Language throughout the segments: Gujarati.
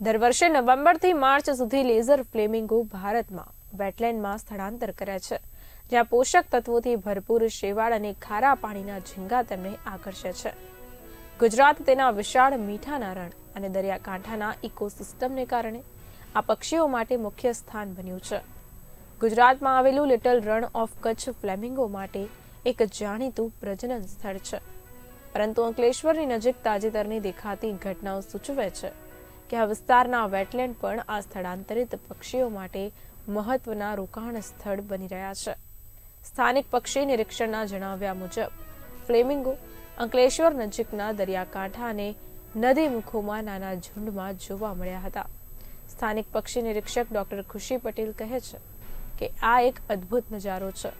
દર વર્ષે નવેમ્બરથી માર્ચ સુધી લેઝર ફ્લેમિંગો ભારતમાં વેટલેન્ડમાં સ્થળાંતર કરે છે, જ્યાં પોષક તત્વોથી ભરપૂર શેવાળ અને ખારા પાણીના ઝીંગા તેમને આકર્ષે છે. ગુજરાત તેના વિશાળ મીઠાના રણ અને દરિયાકાંઠાના ઇકોસિસ્ટમને કારણે આ પક્ષીઓ માટે મુખ્ય સ્થાન બન્યું છે. ગુજરાતમાં આવેલું little Rann of Kutch flamingo માટે એક જાણીતું પ્રજનન સ્થળ છે. પરંતુ અંકલેશ્વરની નજીક તાજેતરની દેખાતી ઘટનાઓ સૂચવે છે કે આ વિસ્તારના વેટલેન્ડ પણ આ સ્થળાંતરિત પક્ષીઓ માટે મહત્વના રોકાણ સ્થળ બની રહ્યા છે. સ્થાનિક પક્ષી નિરીક્ષણના જણાવ્યા મુજબ, ફ્લેમિંગો અંકલેશ્વર નજીકના દરિયાકાંઠા અને નદી નાના ઝુંડમાં જોવા મળ્યા હતા. સ્થાનિક પક્ષી નિરીક્ષક ડોક્ટર ખુશી પટેલ કહે છે કે આ એક અદ્ભુત નજારો છે.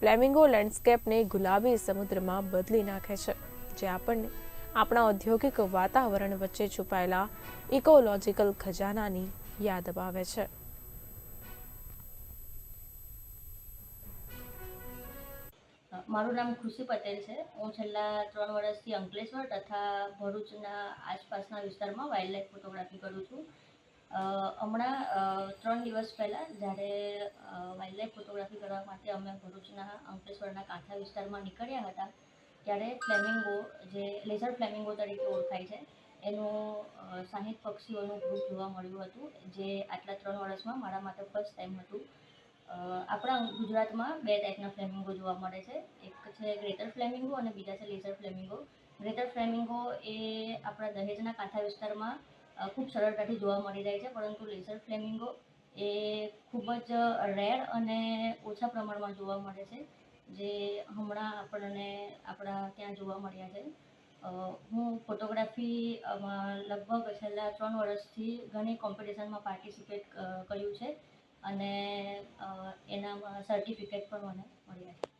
ફ્લેમિંગો લેન્ડસ્કેપને ગુલાબી સમુદ્રમાં બદલી નાખે છે, જે આપણને આપણા ઔદ્યોગિક વાતાવરણ વચ્ચે છુપાયેલા ઇકોલોજીકલ ખજાનાની યાદ અપાવે છે. મારું નામ ખુશી પટેલ છે. હું છેલ્લા ત્રણ વર્ષથી અંકલેશ્વર તથા ભરૂચના આસપાસના વિસ્તારમાં વાઇલ્ડલાઇફ ફોટોગ્રાફી કરું છું. હમણાં ત્રણ દિવસ પહેલાં જ્યારે વાઇલ્ડલાઇફ ફોટોગ્રાફી કરવા માટે અમે ભરૂચના અંકલેશ્વરના કાંઠા વિસ્તારમાં નીકળ્યા હતા ત્યારે ફ્લેમિંગો, જે લેઝર ફ્લેમિંગો તરીકે ઓળખાય છે, એનું સાહીઠ પક્ષીઓનું ગ્રુપ જોવા મળ્યું હતું, જે આટલા ત્રણ વર્ષમાં મારા માટે ફર્સ્ટ ટાઈમ હતું. આપણા ગુજરાતમાં બે ટાઈપના ફ્લેમિંગો જોવા મળે છે. એક છે ગ્રેટર ફ્લેમિંગો અને બીજા છે લેઝર ફ્લેમિંગો. ગ્રેટર ફ્લેમિંગો એ આપણા દહેજના કાંઠા વિસ્તારમાં ખૂબ સરળતાથી જોવા મળી જાય છે, પરંતુ લેઝર ફ્લેમિંગો એ ખૂબ જ રેર અને ઓછા પ્રમાણમાં જોવા મળે છે. જે હમણાં આપણને આપણા ત્યાં જોવા મળ્યા છે. હું ફોટોગ્રાફી લગભગ છેલ્લા ત્રણ વર્ષથી ઘણી કોમ્પિટિશનમાં પાર્ટિસિપેટ કર્યું છે. અને એનામાં સર્ટિફિકેટ પણ મને મળ્યા છે.